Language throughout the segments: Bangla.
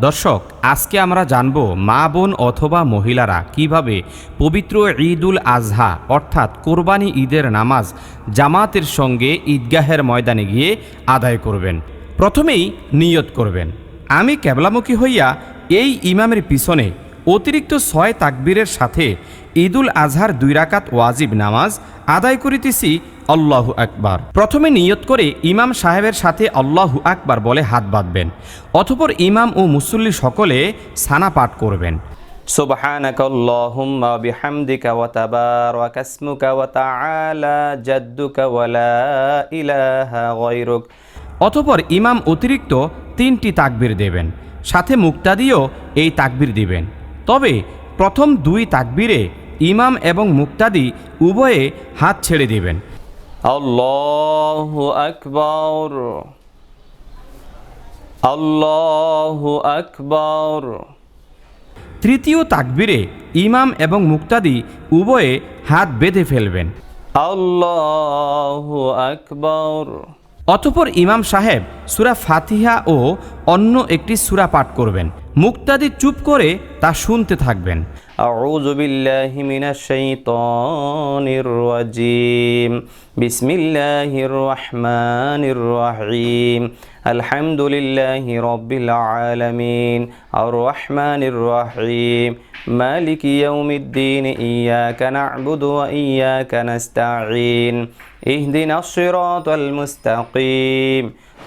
দর্শক, আজকে আমরা জানব মা বোন অথবা মহিলারা কীভাবে পবিত্র ঈদুল আজহা, অর্থাৎ কোরবানি ঈদের নামাজ জামাতের সঙ্গে ঈদগাহের ময়দানে গিয়ে আদায় করবেন। প্রথমেই নিয়ত করবেন। আমি ক্যাবলামুখী হইয়া এই ইমামের পিছনে অতিরিক্ত ছয় তাকবীরের সাথে ঈদুল আজহার দুই রাকাত ওয়াজিব নামাজ আদায় করিতেছি আল্লাহু আকবার প্রথমে নিয়ত করে ইমাম সাহেবের সাথে আল্লাহু আকবার বলে হাত বাঁধবেন অতপর ইমাম ও মুসল্লি সকলে সানা পাঠ করবেন سبحانك اللهم وبحمدك وتبارك اسمك وتعالى جدك ولا إله غيرك অতপর ইমাম অতিরিক্ত তিনটি তাকবীর দেবেন সাথে মুক্তাদিও এই তাকবীর দিবেন তবে প্রথম দুই তাকবীরে ইমাম এবং মুক্তাদি উভয়ে হাত ছেড়ে দেবেন। আকবর। আকবর। তৃতীয় তাকবীরে ইমাম এবং মুক্তাদি উভয়ে হাত বেঁধে ফেলবেন। আকবর। অতপর ইমাম সাহেব সুরা ফাতিহা ও অন্য একটি সুরা পাঠ করবেন মুক্তাদি চুপ করে তা শুনতে থাকবেন أعوذ بالله من الشيطان الرجيم بسم الله الرحمن الرحيم الحمد لله رب العالمين الرحمن الرحيم مالك يوم الدين إياك نعبد وإياك نستعين اهدنا الصراط المستقيم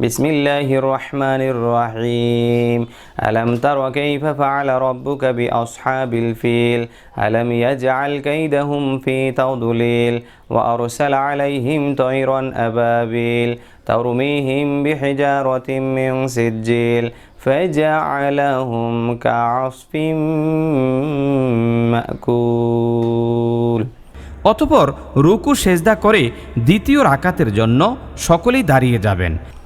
بسم الله الرحمن الرحيم ألم تر كيف فعل ربك بأصحاب الفيل ألم يجعل كيدهم في تضليل وأرسل عليهم طيرا أبابيل ترميهم بحجارة من سجيل فجعلهم كعصف مأكول অতপর রুকু সেজদা করে দ্বিতীয় রাকাতের জন্য সকলেই দাঁড়িয়ে যাবেন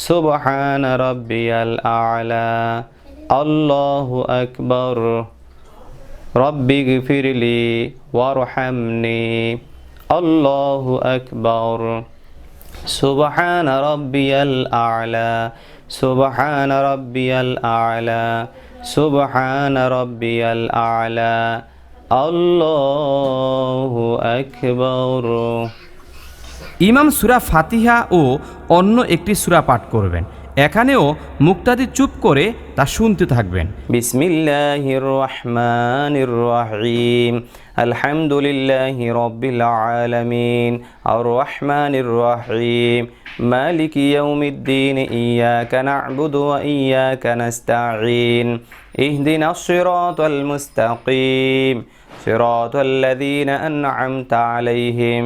সুবহান রব্বিয়াল আলা। আল্লাহু আকবর। রব্বি গিফিরলি ওয়ারহামনি। আল্লাহু আকবর। সুবহান রব্বিয়াল আলা। সুবহান রব্বিয়াল আলা। সুবহান রব্বিয়াল আলা। আল্লাহু আকবর। ইমাম সুরা ফাতিহা ও অন্য একটি সুরা পাঠ করবেন এখানেও মুক্তাদি চুপ করে তা শুনতে থাকবেন بسم الله الرحمن الرحيم الحمد لله رب العالمين الرحمن الرحيم مالك يوم الدين إياك نعبد وإياك نستعين اهدنا الصراط المستقيم صراط الذين أنعمت عليهم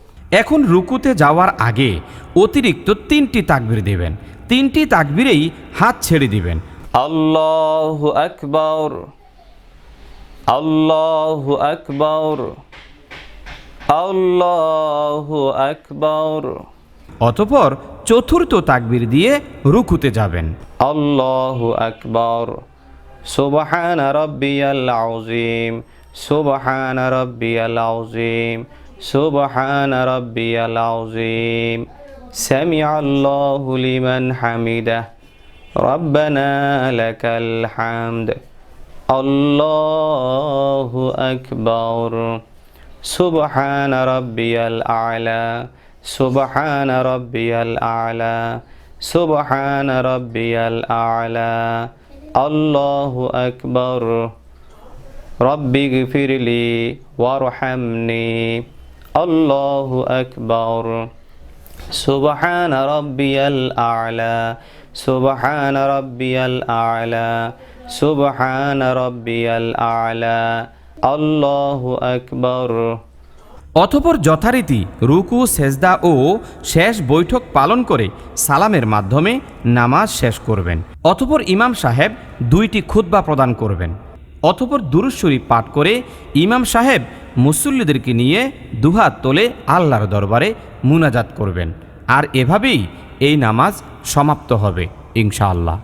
এখন রুকুতে যাওয়ার আগে অতিরিক্ত তিনটি তাকবির দেবেন। তিনটি তাকবিরেই হাত ছেড়ে দিবেন। আল্লাহ আকবর আল্লাহ আকবর আল্লাহ আকবর। অতপর চতুর্থ তাকবির দিয়ে রুকুতে যাবেন। আল্লাহ আকবর সুবহান রব্বিয়াল আউজিম সুবহান রব্বিয়াল আউজিম سبحان ربي العظيم. سمع الله لمن حمده. ربنا لك الحمد. الله أكبر. سبحان ربي الأعلى. سبحان ربي الأعلى. سبحان ربي الأعلى. الله أكبر. رب اغفر لي وارحمني. আল্লাহু আকবর। সুবহান রাব্বিয়াল আলা, সুবহান রাব্বিয়াল আলা, সুবহান রাব্বিয়াল আলা, আল্লাহু আকবর। অথপর যথারীতি রুকু, সেজদা ও শেষ বৈঠক পালন করে সালামের মাধ্যমে নামাজ শেষ করবেন। অথপর ইমাম সাহেব দুইটি খুদ্া প্রদান করবেন। অথপর দুরুশ্বরী পাঠ করে ইমাম সাহেব মুসল্লিদেরকে নিয়ে দুহাত তোলে আল্লাহর দরবারে মুনাজাত করবেন। আর এভাবেই এই নামাজ সমাপ্ত হবে, ইনশাআল্লাহ।